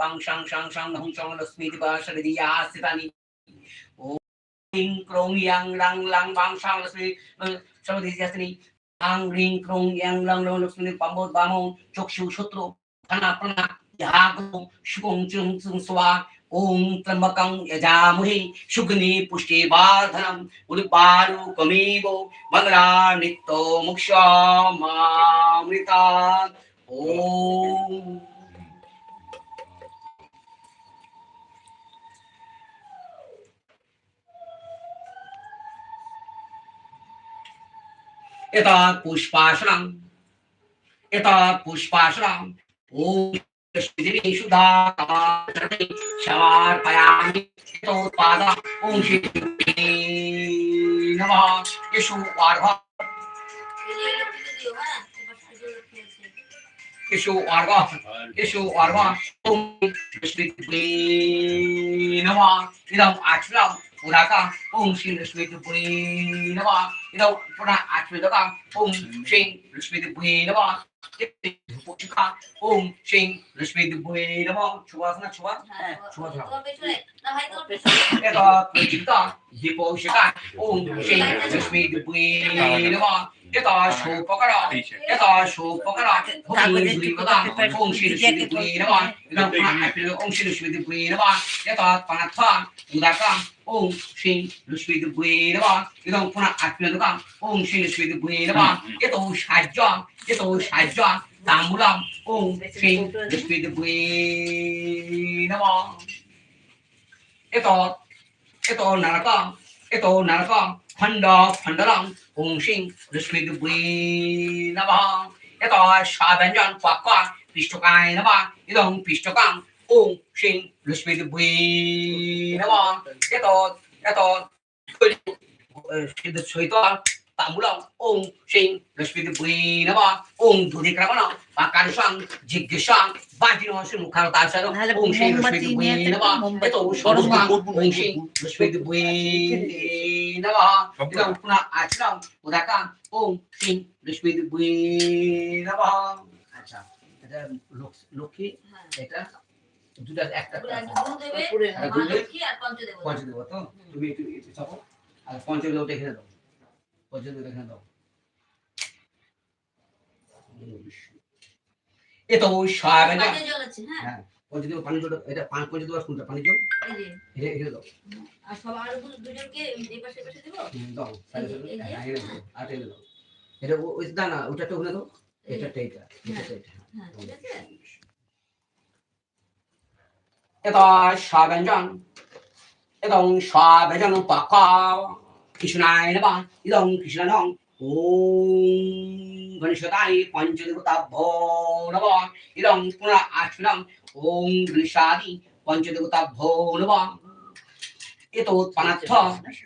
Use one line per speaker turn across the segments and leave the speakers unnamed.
বাং সাং সাং সাং Hong song লক্ষ্মীতি বা সরদি ইয়া সিতানি ও ক্রিং ক্রং ইয়াং রাং লাং বাং সাং লক্ষ্মী সরদি ইয়াসনি আং রিং ক্রং ইয়াং লাং লং লক্ষ্মী পাম্বদ বামং চক্ষু শত্রু খানা প্রণা যাগ্রং শুকং চুং চুং সোয়া ওম ত্রম্বকং যজামহে সুগ্নি পুষ্টি বাধনম উদ্বারু কমেব মঙ্গলা নিত্য মুক্ষ মামৃতা एतत् पुष्पासनम् एतत् पुष्पासनम् ॐ समर्पयामि यतोत्पाद ॐ श्री नमः। यशो वार्भ यशो वार्भ यशो वार्भ ॐ श्री नमः। इदम् आचरम्। 补他杠，共性的水就不会的话，你到不然俺吹的杠，共性水就不会的话。Bu çıkan um şeyin rüşveti bu eyle bak çuvasına çuva
çuva çuva
evet
bu çıkan hipo çıkan um şeyin rüşveti bu eyle bak ওম শ্রী লক্ষ্মী দুবে নম এটা পুনঃ ওম শ্রী লক্ষ্মী দুবে নম এটা পানাথা উদাকা ওম শ্রী দুবে নম এটা পুনঃ আত্মীয়তা ওম শ্রী লক্ষ্মী দুবে নম এটা সাহায্য এটা সাহায্য তাম্বুলাম ওম শ্রী দুবে নম এটা এটা নারকম এটা নারকম খণ্ড খণ্ডরং পুংসিং এত নম এটা সাব্যঞ্জন পাকা পৃষ্ঠকায় নম ইদং পৃষ্ঠকাং ওং সিং লক্ষ্মী এত এত এটা এটা সিদ্ধ সহিত তাম্বুলম ওম শ্রী লক্ষ্মী দুবে নম ওম দুধিক্রমণ আকারসং জিজ্ঞাসং বাজিন হসে মুখারতাসন
নাহলে
ওম শ্রী লক্ষ্মী
মোমবাতি
দুবে
নিয়ে
নম এত সর্বং নম ইদং পুনঃ আচরণ উদাকা নম আচ্ছা এটা লক্ষ্মী এটা দুটা একটা পঞ্চদেব তো তুমি একটু একটু চাপো আর পঞ্চদেবটা এখানে দাও পঞ্চদেবটা এখানে দাও। এ তো হ্যাঁ। পঞ্চদেব পানি জল? এটা পাঁচ পঞ্চদেব আর কোনটা পানি জল এটা দাও হুম, দাও সাইডে সাইডে।
এই যে?
হ্যাঁ এখানে দাও আর এটা দাও। এটা ওই না না ওটা তো ওখানে দাও। এটা এটা এটা এটা এটা সাবেঞ্জন এবং সাবেজন পাকা কৃষ্ণায় নমঃ ইদং কৃষ্ণনং ওম গণেশতায় পঞ্চদেবতাভ্যো নমঃ ইদং পুনঃ আচরণ ওম গণেশাদি পঞ্চদেবতাভ্যো নমঃ এতো পানার্থ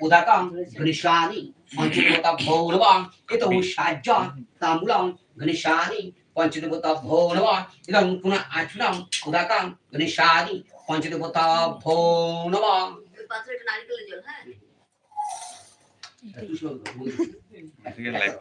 উদাকাম গণেশানি পঞ্চদেবতাভ্যো নমঃ এতো সাজ্য তাম্বুলং গণেশানি পঞ্চদেবতাভ্যো নমঃ ইদং পুনঃ আচরণ উদাকাম গণেশাদি পঞ্চদেবতাভ্যো নমঃ
নারিকেলের জল হ্যাঁ
लाइव